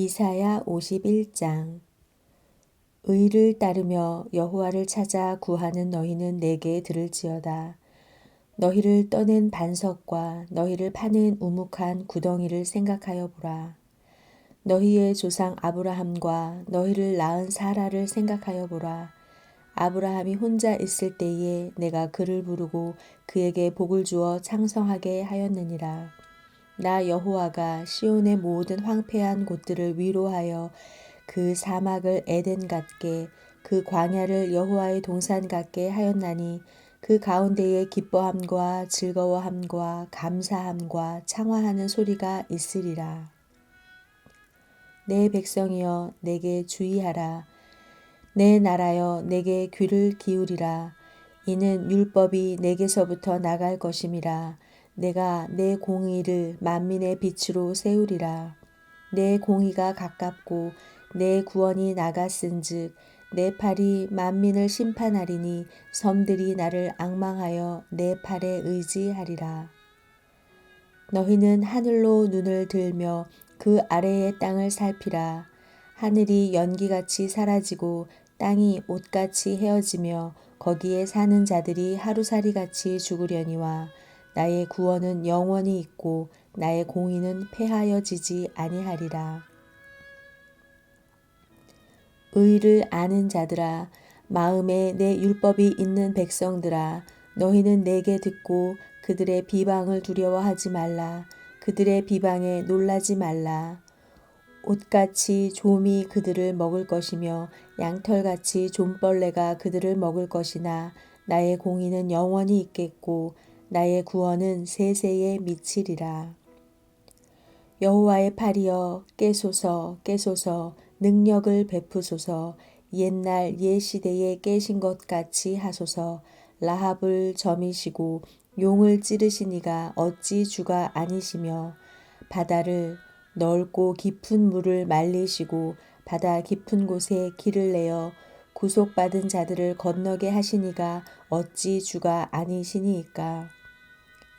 이사야 51장 의를 따르며 여호와를 찾아 구하는 너희는 내게 들을지어다. 너희를 떠낸 반석과 너희를 파낸 우묵한 구덩이를 생각하여 보라. 너희의 조상 아브라함과 너희를 낳은 사라를 생각하여 보라. 아브라함이 혼자 있을 때에 내가 그를 부르고 그에게 복을 주어 창성하게 하였느니라. 나 여호와가 시온의 모든 황폐한 곳들을 위로하여 그 사막을 에덴 같게 그 광야를 여호와의 동산 같게 하였나니 그 가운데에 기뻐함과 즐거워함과 감사함과 창화하는 소리가 있으리라. 내 백성이여 내게 주의하라. 내 나라여 내게 귀를 기울이라. 이는 율법이 내게서부터 나갈 것임이라. 내가 내 공의를 만민의 빛으로 세우리라. 내 공의가 가깝고 내 구원이 나갔은즉 내 팔이 만민을 심판하리니 섬들이 나를 악망하여 내 팔에 의지하리라. 너희는 하늘로 눈을 들며 그 아래의 땅을 살피라. 하늘이 연기같이 사라지고 땅이 옷같이 헤어지며 거기에 사는 자들이 하루살이같이 죽으려니와 나의 구원은 영원히 있고 나의 공의는 패하여지지 아니하리라. 의를 아는 자들아 마음에 내 율법이 있는 백성들아 너희는 내게 듣고 그들의 비방을 두려워하지 말라 그들의 비방에 놀라지 말라 옷같이 좀이 그들을 먹을 것이며 양털같이 좀벌레가 그들을 먹을 것이나 나의 공의는 영원히 있겠고 나의 구원은 세세에 미치리라. 여호와의 팔이여 깨소서 깨소서 능력을 베푸소서. 옛날 옛 시대에 깨신 것 같이 하소서. 라합을 점이시고 용을 찌르시니가 어찌 주가 아니시며. 바다를 넓고 깊은 물을 말리시고 바다 깊은 곳에 길을 내어 구속받은 자들을 건너게 하시니가 어찌 주가 아니시니이까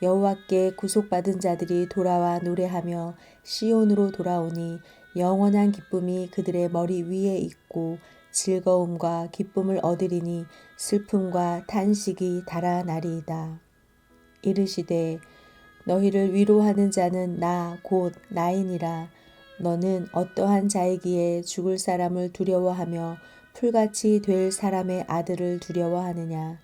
여호와께 구속받은 자들이 돌아와 노래하며 시온으로 돌아오니 영원한 기쁨이 그들의 머리 위에 있고 즐거움과 기쁨을 얻으리니 슬픔과 탄식이 달아나리이다. 이르시되 너희를 위로하는 자는 나 곧 나이니라 너는 어떠한 자이기에 죽을 사람을 두려워하며 풀같이 될 사람의 아들을 두려워하느냐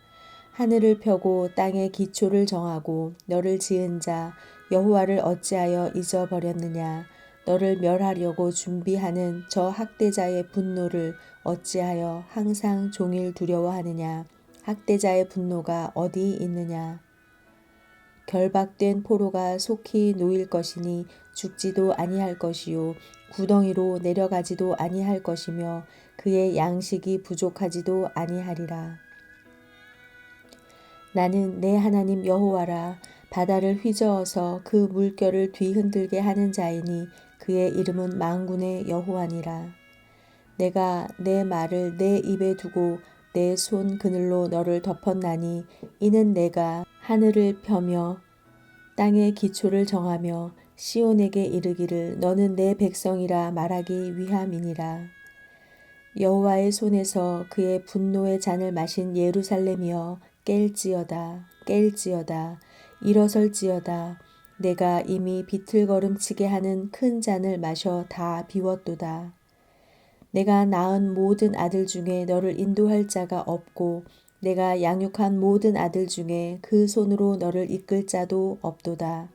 하늘을 펴고 땅의 기초를 정하고 너를 지은 자 여호와를 어찌하여 잊어버렸느냐? 너를 멸하려고 준비하는 저 학대자의 분노를 어찌하여 항상 종일 두려워하느냐? 학대자의 분노가 어디 있느냐? 결박된 포로가 속히 놓일 것이니 죽지도 아니할 것이요 구덩이로 내려가지도 아니할 것이며 그의 양식이 부족하지도 아니하리라. 나는 내 하나님 여호와라 바다를 휘저어서 그 물결을 뒤흔들게 하는 자이니 그의 이름은 망군의 여호와니라. 내가 내 말을 내 입에 두고 내 손 그늘로 너를 덮었나니 이는 내가 하늘을 펴며 땅의 기초를 정하며 시온에게 이르기를 너는 내 백성이라 말하기 위함이니라. 여호와의 손에서 그의 분노의 잔을 마신 예루살렘이여 깰지어다 깰지어다 일어설지어다 내가 이미 비틀거름치게 하는 큰 잔을 마셔 다 비웠도다. 내가 낳은 모든 아들 중에 너를 인도할 자가 없고 내가 양육한 모든 아들 중에 그 손으로 너를 이끌 자도 없도다.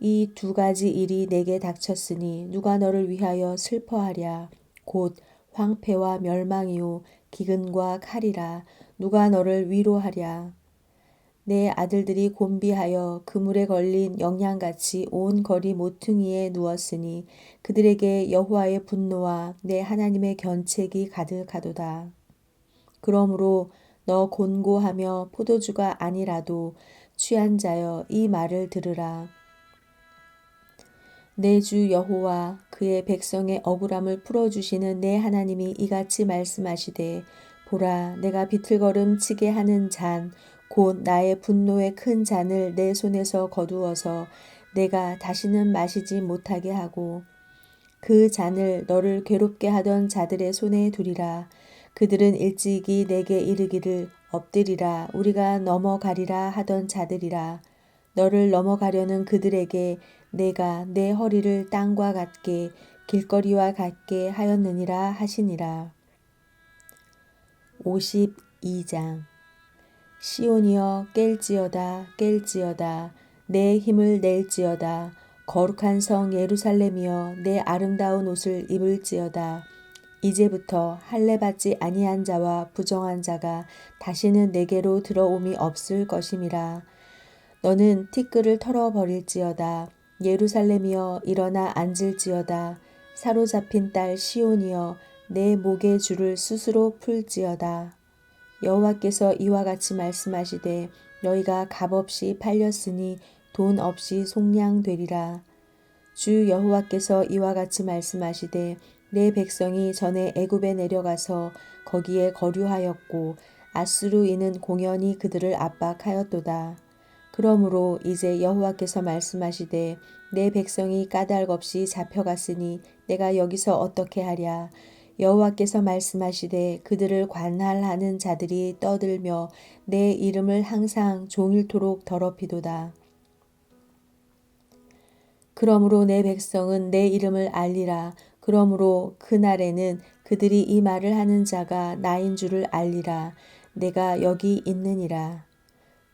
이 두 가지 일이 내게 닥쳤으니 누가 너를 위하여 슬퍼하랴. 곧 황폐와 멸망이요 기근과 칼이라 누가 너를 위로하랴. 내 아들들이 곤비하여 그물에 걸린 영양같이 온 거리 모퉁이에 누웠으니 그들에게 여호와의 분노와 내 하나님의 견책이 가득하도다. 그러므로 너 곤고하며 포도주가 아니라도 취한 자여 이 말을 들으라. 내 주 여호와 그의 백성의 억울함을 풀어주시는 내 하나님이 이같이 말씀하시되 보라 내가 비틀거름 치게 하는 잔 곧 나의 분노의 큰 잔을 내 손에서 거두어서 내가 다시는 마시지 못하게 하고 그 잔을 너를 괴롭게 하던 자들의 손에 두리라. 그들은 일찍이 내게 이르기를 엎드리라 우리가 넘어가리라 하던 자들이라. 너를 넘어가려는 그들에게 내가 내 허리를 땅과 같게 길거리와 같게 하였느니라 하시니라. 52장. 시온이여 깰지어다 깰지어다. 내 힘을 낼지어다. 거룩한 성 예루살렘이여 내 아름다운 옷을 입을지어다. 이제부터 할례 받지 아니한 자와 부정한 자가 다시는 내게로 들어옴이 없을 것임이라. 너는 티끌을 털어 버릴지어다. 예루살렘이여 일어나 앉을지어다. 사로잡힌 딸 시온이여 내 목의 줄을 스스로 풀지어다 여호와께서 이와 같이 말씀하시되 너희가 값없이 팔렸으니 돈 없이 속량되리라. 주 여호와께서 이와 같이 말씀하시되 내 백성이 전에 애굽에 내려가서 거기에 거류하였고 아수르인은 공연히 그들을 압박하였도다. 그러므로 이제 여호와께서 말씀하시되 내 백성이 까닭 없이 잡혀갔으니 내가 여기서 어떻게 하랴 여호와께서 말씀하시되 그들을 관할하는 자들이 떠들며 내 이름을 항상 종일토록 더럽히도다. 그러므로 내 백성은 내 이름을 알리라. 그러므로 그날에는 그들이 이 말을 하는 자가 나인 줄을 알리라. 내가 여기 있느니라.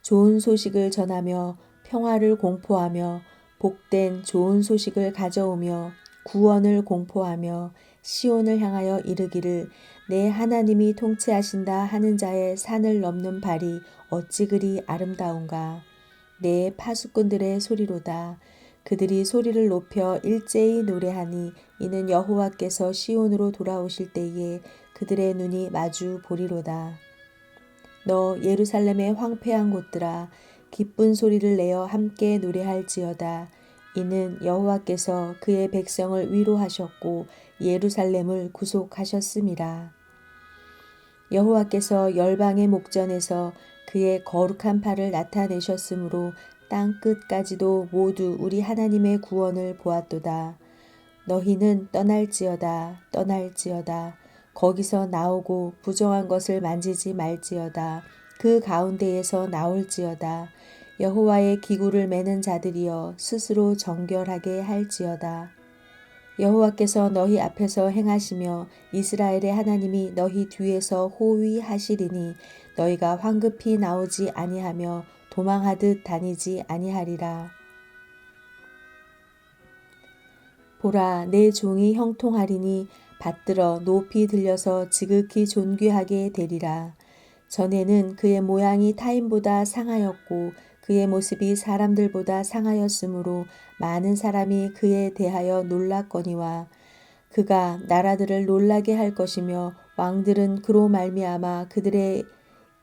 좋은 소식을 전하며 평화를 공포하며 복된 좋은 소식을 가져오며 구원을 공포하며 시온을 향하여 이르기를 내 하나님이 통치하신다 하는 자의 산을 넘는 발이 어찌 그리 아름다운가. 내 파수꾼들의 소리로다. 그들이 소리를 높여 일제히 노래하니 이는 여호와께서 시온으로 돌아오실 때에 그들의 눈이 마주 보리로다. 너 예루살렘의 황폐한 곳들아 기쁜 소리를 내어 함께 노래할지어다. 이는 여호와께서 그의 백성을 위로하셨고 예루살렘을 구속하셨음이라. 여호와께서 열방의 목전에서 그의 거룩한 팔을 나타내셨으므로 땅 끝까지도 모두 우리 하나님의 구원을 보았도다. 너희는 떠날지어다 떠날지어다 거기서 나오고 부정한 것을 만지지 말지어다 그 가운데에서 나올지어다 여호와의 기구를 매는 자들이여 스스로 정결하게 할지어다. 여호와께서 너희 앞에서 행하시며 이스라엘의 하나님이 너희 뒤에서 호위하시리니 너희가 황급히 나오지 아니하며 도망하듯 다니지 아니하리라. 보라 내 종이 형통하리니 받들어 높이 들려서 지극히 존귀하게 되리라. 전에는 그의 모양이 타인보다 상하였고 그의 모습이 사람들보다 상하였으므로 많은 사람이 그에 대하여 놀랐거니와 그가 나라들을 놀라게 할 것이며 왕들은 그로 말미암아 그들의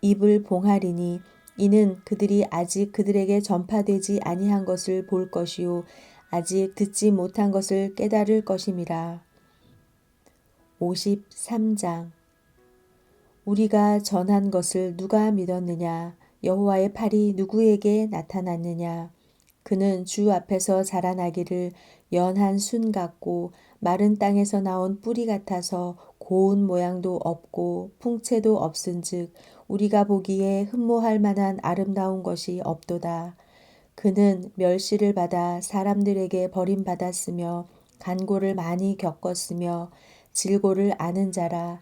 입을 봉하리니 이는 그들이 아직 그들에게 전파되지 아니한 것을 볼 것이요 아직 듣지 못한 것을 깨달을 것임이라. 53장 우리가 전한 것을 누가 믿었느냐 여호와의 팔이 누구에게 나타났느냐? 그는 주 앞에서 자라나기를 연한 순 같고 마른 땅에서 나온 뿌리 같아서 고운 모양도 없고 풍채도 없은즉 우리가 보기에 흠모할 만한 아름다운 것이 없도다. 그는 멸시를 받아 사람들에게 버림받았으며 간고를 많이 겪었으며 질고를 아는 자라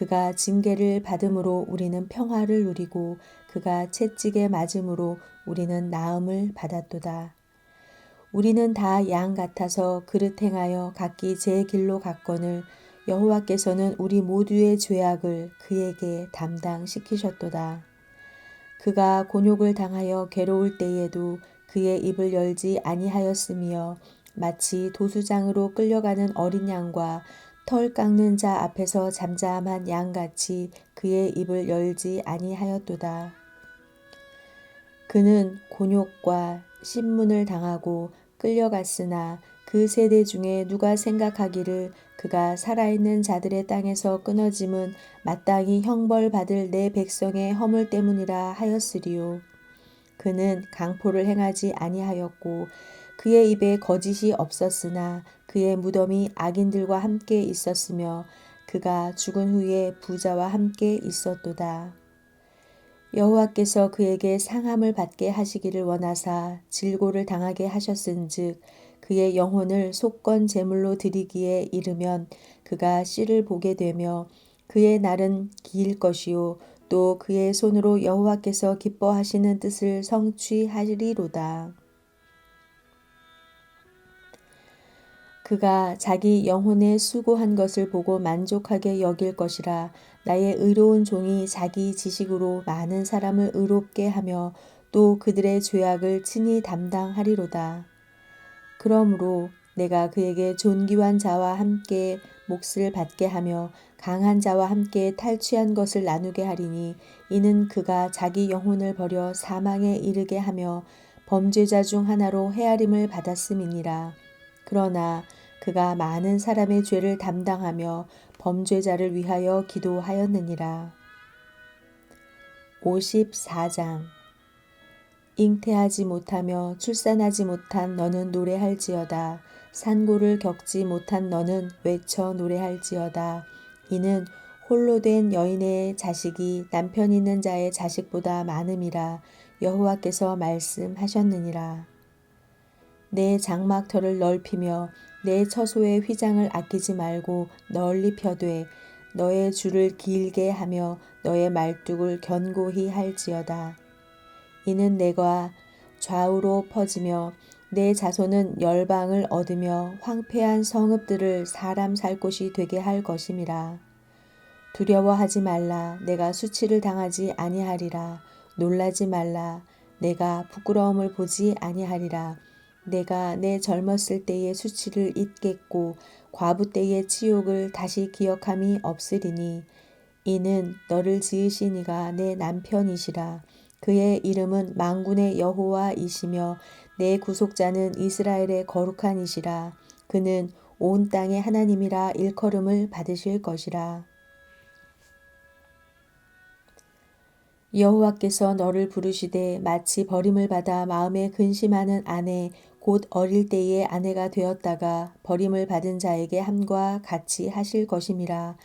그가 징계를 받음으로 우리는 평화를 누리고 그가 채찍에 맞음으로 우리는 나음을 받았도다. 우리는 다 양 같아서 그릇 행하여 각기 제 길로 갔거늘 여호와께서는 우리 모두의 죄악을 그에게 담당시키셨도다. 그가 곤욕을 당하여 괴로울 때에도 그의 입을 열지 아니하였으며 마치 도수장으로 끌려가는 어린 양과 털 깎는 자 앞에서 잠잠한 양같이 그의 입을 열지 아니하였도다. 그는 곤욕과 신문을 당하고 끌려갔으나 그 세대 중에 누가 생각하기를 그가 살아있는 자들의 땅에서 끊어짐은 마땅히 형벌받을 내 백성의 허물 때문이라 하였으리요. 그는 강포를 행하지 아니하였고 그의 입에 거짓이 없었으나 그의 무덤이 악인들과 함께 있었으며 그가 죽은 후에 부자와 함께 있었도다. 여호와께서 그에게 상함을 받게 하시기를 원하사 질고를 당하게 하셨은즉 그의 영혼을 속건 제물로 드리기에 이르면 그가 씨를 보게 되며 그의 날은 길 것이요 또 그의 손으로 여호와께서 기뻐하시는 뜻을 성취하리로다. 그가 자기 영혼에 수고한 것을 보고 만족하게 여길 것이라 나의 의로운 종이 자기 지식으로 많은 사람을 의롭게 하며 또 그들의 죄악을 친히 담당하리로다. 그러므로 내가 그에게 존귀한 자와 함께 몫을 받게 하며 강한 자와 함께 탈취한 것을 나누게 하리니 이는 그가 자기 영혼을 버려 사망에 이르게 하며 범죄자 중 하나로 헤아림을 받았음이니라. 그러나 그가 많은 사람의 죄를 담당하며 범죄자를 위하여 기도하였느니라. 54장 잉태하지 못하며 출산하지 못한 너는 노래할지어다. 산고를 겪지 못한 너는 외쳐 노래할지어다. 이는 홀로 된 여인의 자식이 남편 있는 자의 자식보다 많음이라 여호와께서 말씀하셨느니라. 내 장막터를 넓히며 내 처소의 휘장을 아끼지 말고 널리 펴되 너의 줄을 길게 하며 너의 말뚝을 견고히 할지어다. 이는 내가 좌우로 퍼지며 내 자손은 열방을 얻으며 황폐한 성읍들을 사람 살 곳이 되게 할 것임이라. 두려워하지 말라. 내가 수치를 당하지 아니하리라. 놀라지 말라. 내가 부끄러움을 보지 아니하리라. 내가 내 젊었을 때의 수치를 잊겠고 과부 때의 치욕을 다시 기억함이 없으리니 이는 너를 지으신 이가 내 남편이시라. 그의 이름은 망군의 여호와이시며 내 구속자는 이스라엘의 거룩한 이시라. 그는 온 땅의 하나님이라 일컬음을 받으실 것이라. 여호와께서 너를 부르시되 마치 버림을 받아 마음에 근심하는 아내 곧 어릴 때의 아내가 되었다가 버림을 받은 자에게 함과 같이 하실 것임이라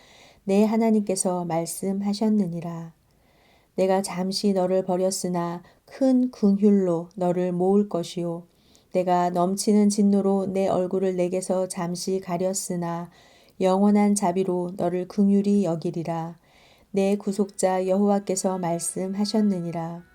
내 하나님께서 말씀하셨느니라. 내가 잠시 너를 버렸으나 큰 궁휼로 너를 모을 것이요. 내가 넘치는 진노로 내 얼굴을 내게서 잠시 가렸으나 영원한 자비로 너를 긍휼히 여기리라. 내 구속자 여호와께서 말씀하셨느니라.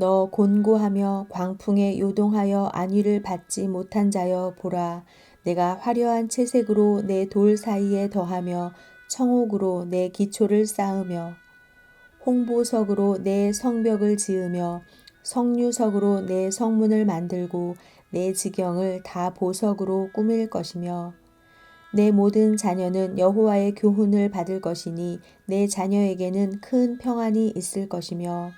너 곤고하며 광풍에 요동하여 안위를 받지 못한 자여 보라. 내가 화려한 채색으로 내 돌 사이에 더하며 청옥으로 내 기초를 쌓으며 홍보석으로 내 성벽을 지으며 성류석으로 내 성문을 만들고 내 지경을 다 보석으로 꾸밀 것이며 내 모든 자녀는 여호와의 교훈을 받을 것이니 내 자녀에게는 큰 평안이 있을 것이며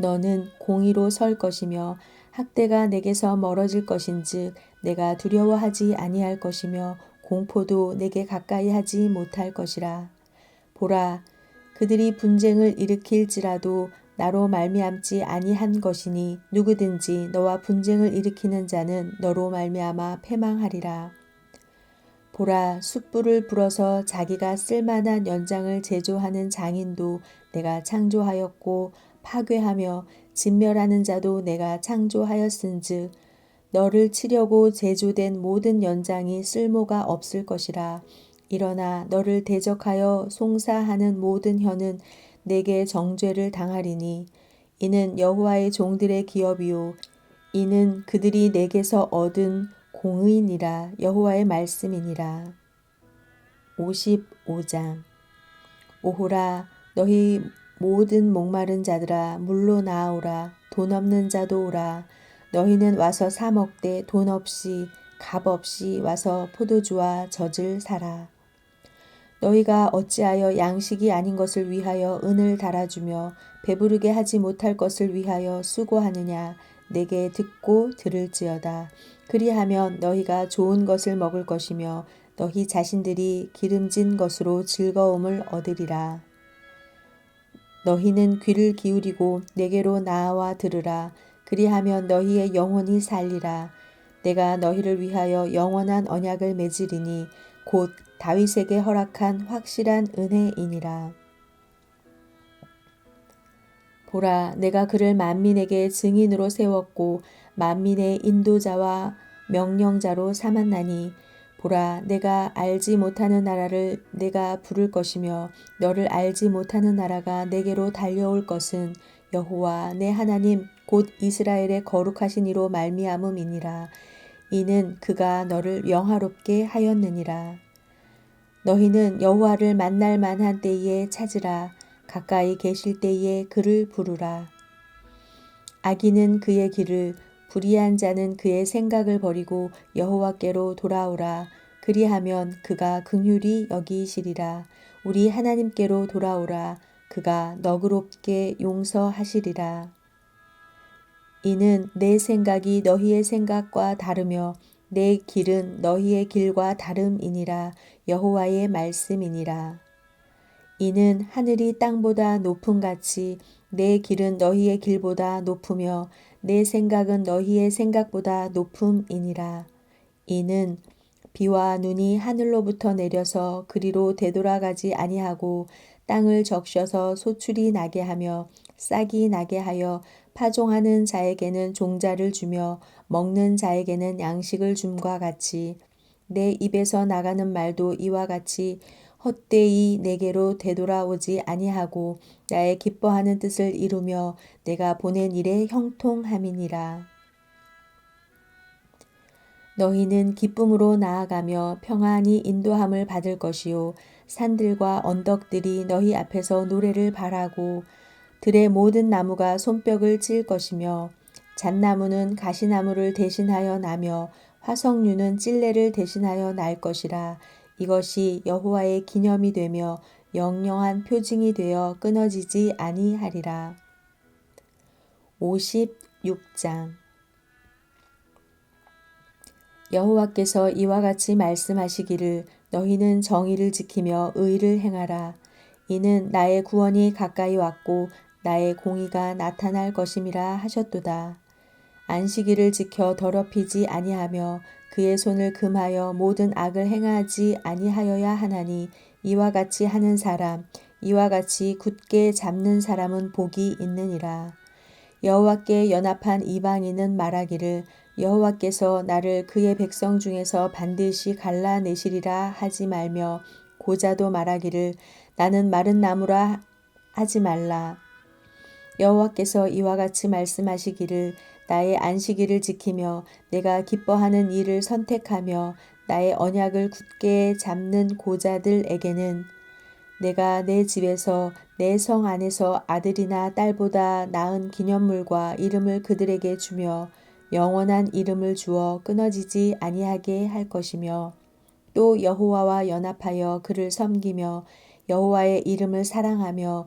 너는 공의로 설 것이며 학대가 내게서 멀어질 것인즉 내가 두려워하지 아니할 것이며 공포도 내게 가까이 하지 못할 것이라. 보라, 그들이 분쟁을 일으킬지라도 나로 말미암지 아니한 것이니 누구든지 너와 분쟁을 일으키는 자는 너로 말미암아 패망하리라. 보라, 숯불을 불어서 자기가 쓸만한 연장을 제조하는 장인도 내가 창조하였고 파괴하며 진멸하는 자도 내가 창조하였은즉 너를 치려고 제조된 모든 연장이 쓸모가 없을 것이라. 일어나 너를 대적하여 송사하는 모든 혀는 내게 정죄를 당하리니 이는 여호와의 종들의 기업이요 이는 그들이 내게서 얻은 공의니라 여호와의 말씀이니라. 55장 오호라 너희 모든 목마른 자들아 물로 나아오라. 돈 없는 자도 오라. 너희는 와서 사 먹되 돈 없이 값 없이 와서 포도주와 젖을 사라. 너희가 어찌하여 양식이 아닌 것을 위하여 은을 달아주며 배부르게 하지 못할 것을 위하여 수고하느냐? 내게 듣고 들을지어다. 그리하면 너희가 좋은 것을 먹을 것이며 너희 자신들이 기름진 것으로 즐거움을 얻으리라. 너희는 귀를 기울이고 내게로 나와 들으라. 그리하면 너희의 영혼이 살리라. 내가 너희를 위하여 영원한 언약을 맺으리니 곧 다윗에게 허락한 확실한 은혜이니라. 보라, 내가 그를 만민에게 증인으로 세웠고 만민의 인도자와 명령자로 삼았나니 보라 내가 알지 못하는 나라를 내가 부를 것이며 너를 알지 못하는 나라가 내게로 달려올 것은 여호와 내 하나님 곧 이스라엘의 거룩하신 이로 말미암음이니라. 이는 그가 너를 영화롭게 하였느니라. 너희는 여호와를 만날 만한 때에 찾으라. 가까이 계실 때에 그를 부르라. 악인은 그의 길을 불의한 자는 그의 생각을 버리고 여호와께로 돌아오라. 그리하면 그가 긍휼히 여기시리라. 우리 하나님께로 돌아오라. 그가 너그럽게 용서하시리라. 이는 내 생각이 너희의 생각과 다르며 내 길은 너희의 길과 다름이니라 여호와의 말씀이니라. 이는 하늘이 땅보다 높음 같이 내 길은 너희의 길보다 높으며 내 생각은 너희의 생각보다 높음이니라. 이는 비와 눈이 하늘로부터 내려서 그리로 되돌아가지 아니하고 땅을 적셔서 소출이 나게 하며 싹이 나게 하여 파종하는 자에게는 종자를 주며 먹는 자에게는 양식을 줌과 같이 내 입에서 나가는 말도 이와 같이 헛되이 내게로 되돌아오지 아니하고 나의 기뻐하는 뜻을 이루며 내가 보낸 일에 형통함이니라. 너희는 기쁨으로 나아가며 평안히 인도함을 받을 것이요 산들과 언덕들이 너희 앞에서 노래를 바라고 들의 모든 나무가 손뼉을 칠 것이며 잣나무는 가시나무를 대신하여 나며 화석류는 찔레를 대신하여 날 것이라 이것이 여호와의 기념이 되며 영영한 표징이 되어 끊어지지 아니하리라. 56장 여호와께서 이와 같이 말씀하시기를 너희는 정의를 지키며 의를 행하라. 이는 나의 구원이 가까이 왔고 나의 공의가 나타날 것임이라 하셨도다. 안식일을 지켜 더럽히지 아니하며 그의 손을 금하여 모든 악을 행하지 아니하여야 하나니 이와 같이 하는 사람 이와 같이 굳게 잡는 사람은 복이 있느니라. 여호와께 연합한 이방인은 말하기를 여호와께서 나를 그의 백성 중에서 반드시 갈라내시리라 하지 말며 고자도 말하기를 나는 마른 나무라 하지 말라. 여호와께서 이와 같이 말씀하시기를 나의 안식일을 지키며 내가 기뻐하는 일을 선택하며 나의 언약을 굳게 잡는 고자들에게는 내가 내 집에서 내 성 안에서 아들이나 딸보다 나은 기념물과 이름을 그들에게 주며 영원한 이름을 주어 끊어지지 아니하게 할 것이며 또 여호와와 연합하여 그를 섬기며 여호와의 이름을 사랑하며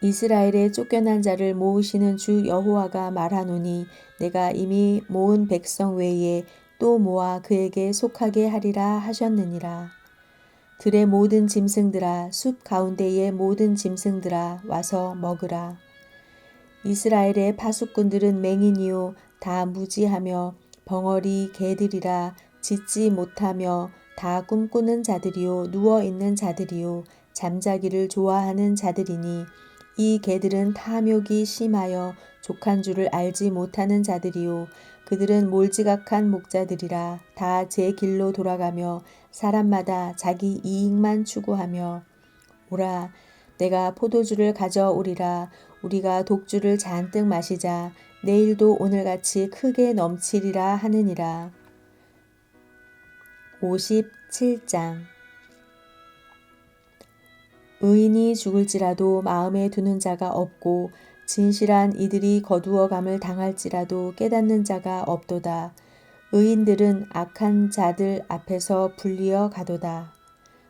이스라엘의 쫓겨난 자를 모으시는 주 여호와가 말하노니 내가 이미 모은 백성 외에 또 모아 그에게 속하게 하리라 하셨느니라. 들의 모든 짐승들아 숲 가운데의 모든 짐승들아 와서 먹으라. 이스라엘의 파수꾼들은 맹인이요 다 무지하며 벙어리 개들이라 짖지 못하며 다 꿈꾸는 자들이요 누워 있는 자들이요 잠자기를 좋아하는 자들이니 이 개들은 탐욕이 심하여 족한 줄을 알지 못하는 자들이요. 그들은 몰지각한 목자들이라 다 제 길로 돌아가며 사람마다 자기 이익만 추구하며 오라 내가 포도주를 가져오리라. 우리가 독주를 잔뜩 마시자. 내일도 오늘같이 크게 넘치리라 하느니라. 57장 의인이 죽을지라도 마음에 두는 자가 없고 진실한 이들이 거두어감을 당할지라도 깨닫는 자가 없도다. 의인들은 악한 자들 앞에서 불리어 가도다.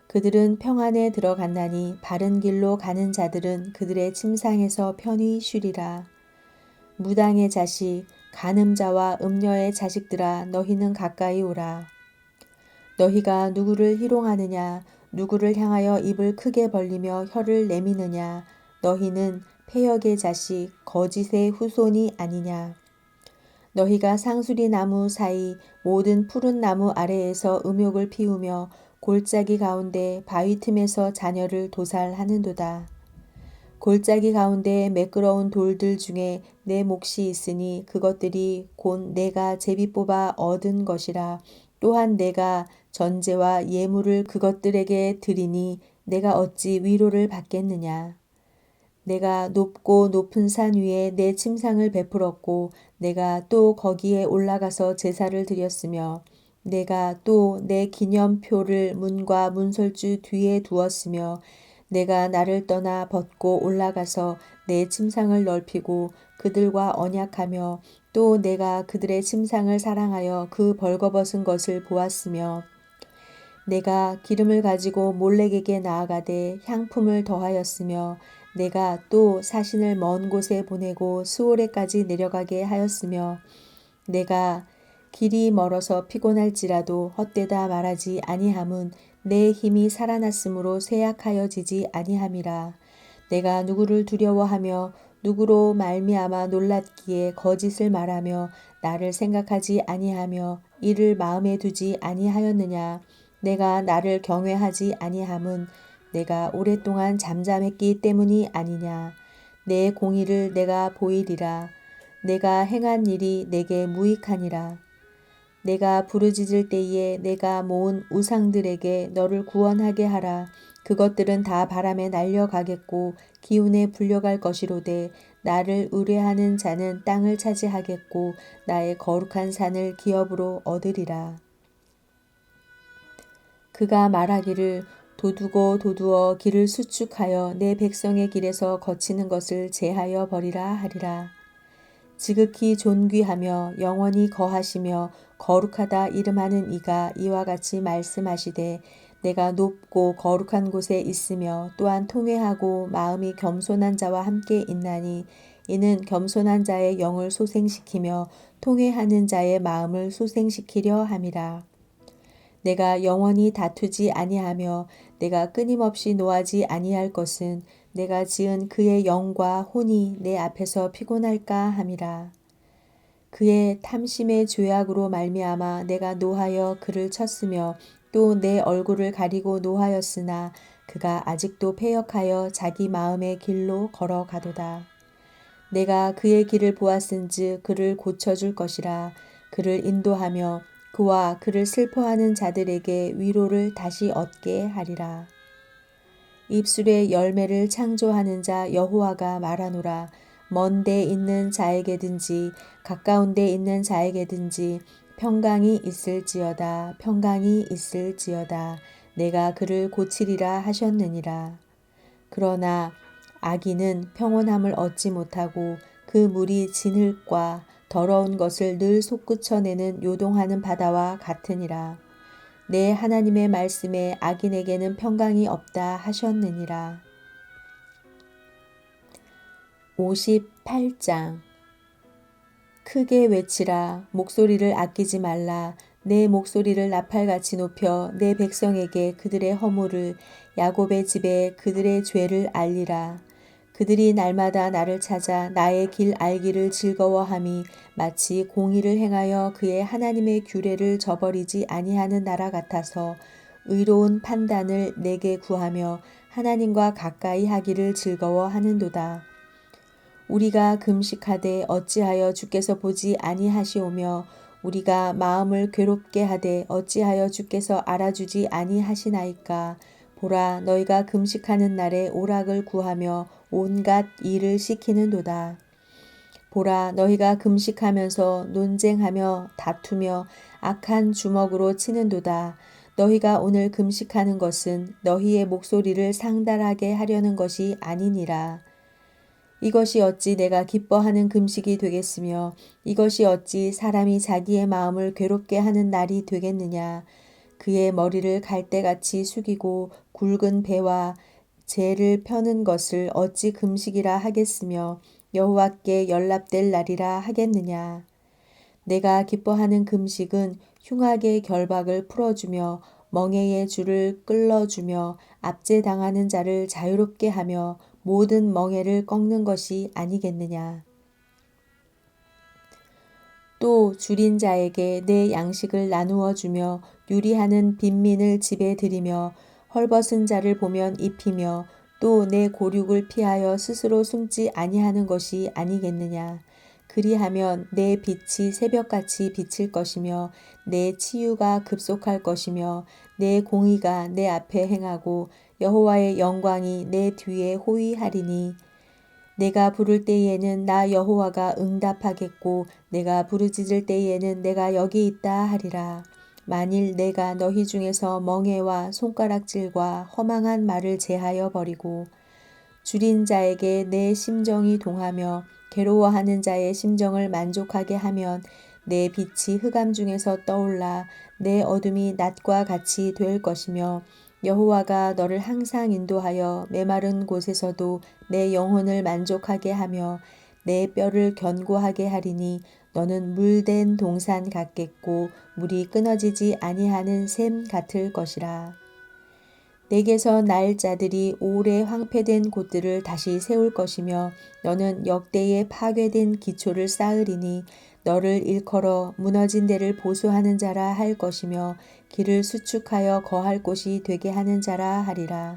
그들은 평안에 들어갔나니 바른 길로 가는 자들은 그들의 침상에서 편히 쉬리라. 무당의 자식, 간음자와 음녀의 자식들아 너희는 가까이 오라. 너희가 누구를 희롱하느냐 누구를 향하여 입을 크게 벌리며 혀를 내미느냐? 너희는 폐역의 자식 거짓의 후손이 아니냐? 너희가 상수리 나무 사이 모든 푸른 나무 아래에서 음욕을 피우며 골짜기 가운데 바위 틈에서 자녀를 도살하는도다. 골짜기 가운데 매끄러운 돌들 중에 내 몫이 있으니 그것들이 곧 내가 제비 뽑아 얻은 것이라. 또한 내가 전제와 예물을 그것들에게 드리니 내가 어찌 위로를 받겠느냐. 내가 높고 높은 산 위에 내 침상을 베풀었고 내가 또 거기에 올라가서 제사를 드렸으며 내가 또 내 기념표를 문과 문설주 뒤에 두었으며 내가 나를 떠나 벗고 올라가서 내 침상을 넓히고 그들과 언약하며 또 내가 그들의 침상을 사랑하여 그 벌거벗은 것을 보았으며 내가 기름을 가지고 몰렉에게 나아가되 향품을 더하였으며 내가 또 사신을 먼 곳에 보내고 수오레까지 내려가게 하였으며 내가 길이 멀어서 피곤할지라도 헛되다 말하지 아니함은 내 힘이 살아났으므로 쇠약하여지지 아니함이라. 내가 누구를 두려워하며 누구로 말미암아 놀랐기에 거짓을 말하며 나를 생각하지 아니하며 이를 마음에 두지 아니하였느냐 내가 나를 경외하지 아니함은 내가 오랫동안 잠잠했기 때문이 아니냐. 내 공의를 내가 보이리라. 내가 행한 일이 내게 무익하니라. 내가 부르짖을 때에 내가 모은 우상들에게 너를 구원하게 하라. 그것들은 다 바람에 날려가겠고 기운에 불려갈 것이로되 나를 의뢰하는 자는 땅을 차지하겠고 나의 거룩한 산을 기업으로 얻으리라. 그가 말하기를 도두고 도두어 길을 수축하여 내 백성의 길에서 거치는 것을 제하여 버리라 하리라. 지극히 존귀하며 영원히 거하시며 거룩하다 이름하는 이가 이와 같이 말씀하시되 내가 높고 거룩한 곳에 있으며 또한 통회하고 마음이 겸손한 자와 함께 있나니 이는 겸손한 자의 영을 소생시키며 통회하는 자의 마음을 소생시키려 함이라. 내가 영원히 다투지 아니하며 내가 끊임없이 노하지 아니할 것은 내가 지은 그의 영과 혼이 내 앞에서 피곤할까 함이라. 그의 탐심의 죄악으로 말미암아 내가 노하여 그를 쳤으며 또 내 얼굴을 가리고 노하였으나 그가 아직도 패역하여 자기 마음의 길로 걸어가도다. 내가 그의 길을 보았은즉 그를 고쳐줄 것이라 그를 인도하며 그와 그를 슬퍼하는 자들에게 위로를 다시 얻게 하리라. 입술의 열매를 창조하는 자 여호와가 말하노라. 먼데 있는 자에게든지 가까운 데 있는 자에게든지 평강이 있을지어다 평강이 있을지어다 내가 그를 고치리라 하셨느니라. 그러나 악인은 평온함을 얻지 못하고 그 물이 진흙과 더러운 것을 늘 솟구쳐내는 요동하는 바다와 같으니라. 내 하나님의 말씀에 악인에게는 평강이 없다 하셨느니라. 58장 크게 외치라 목소리를 아끼지 말라 내 목소리를 나팔같이 높여 내 백성에게 그들의 허물을 야곱의 집에 그들의 죄를 알리라 그들이 날마다 나를 찾아 나의 길 알기를 즐거워함이 마치 공의를 행하여 그의 하나님의 규례를 저버리지 아니하는 나라 같아서 의로운 판단을 내게 구하며 하나님과 가까이 하기를 즐거워하는도다. 우리가 금식하되 어찌하여 주께서 보지 아니하시오며 우리가 마음을 괴롭게 하되 어찌하여 주께서 알아주지 아니하시나이까 보라 너희가 금식하는 날에 오락을 구하며 온갖 일을 시키는도다. 보라 너희가 금식하면서 논쟁하며 다투며 악한 주먹으로 치는도다. 너희가 오늘 금식하는 것은 너희의 목소리를 상달하게 하려는 것이 아니니라. 이것이 어찌 내가 기뻐하는 금식이 되겠으며 이것이 어찌 사람이 자기의 마음을 괴롭게 하는 날이 되겠느냐. 그의 머리를 갈대같이 숙이고 굵은 배와 재를 펴는 것을 어찌 금식이라 하겠으며 여호와께 연락될 날이라 하겠느냐. 내가 기뻐하는 금식은 흉악의 결박을 풀어주며 멍에의 줄을 끌어주며 압제당하는 자를 자유롭게 하며 모든 멍에를 꺾는 것이 아니겠느냐. 또 줄인 자에게 내 양식을 나누어 주며 유리하는 빈민을 집에 들이며 헐벗은 자를 보면 입히며 또 내 고륙을 피하여 스스로 숨지 아니하는 것이 아니겠느냐. 그리하면 내 빛이 새벽같이 비칠 것이며 내 치유가 급속할 것이며 내 공의가 내 앞에 행하고 여호와의 영광이 내 뒤에 호위하리니 내가 부를 때에는 나 여호와가 응답하겠고 내가 부르짖을 때에는 내가 여기 있다 하리라. 만일 내가 너희 중에서 멍해와 손가락질과 허망한 말을 제하여 버리고 줄인 자에게 내 심정이 동하며 괴로워하는 자의 심정을 만족하게 하면 내 빛이 흑암 중에서 떠올라 내 어둠이 낮과 같이 될 것이며 여호와가 너를 항상 인도하여 메마른 곳에서도 내 영혼을 만족하게 하며 내 뼈를 견고하게 하리니 너는 물된 동산 같겠고 물이 끊어지지 아니하는 샘 같을 것이라. 내게서 날 자들이 오래 황폐된 곳들을 다시 세울 것이며 너는 역대에 파괴된 기초를 쌓으리니 너를 일컬어 무너진 데를 보수하는 자라 할 것이며 길을 수축하여 거할 곳이 되게 하는 자라 하리라.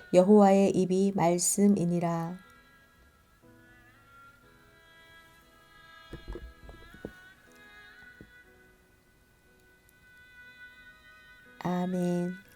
여호와의 입이 말씀이니라. 아멘.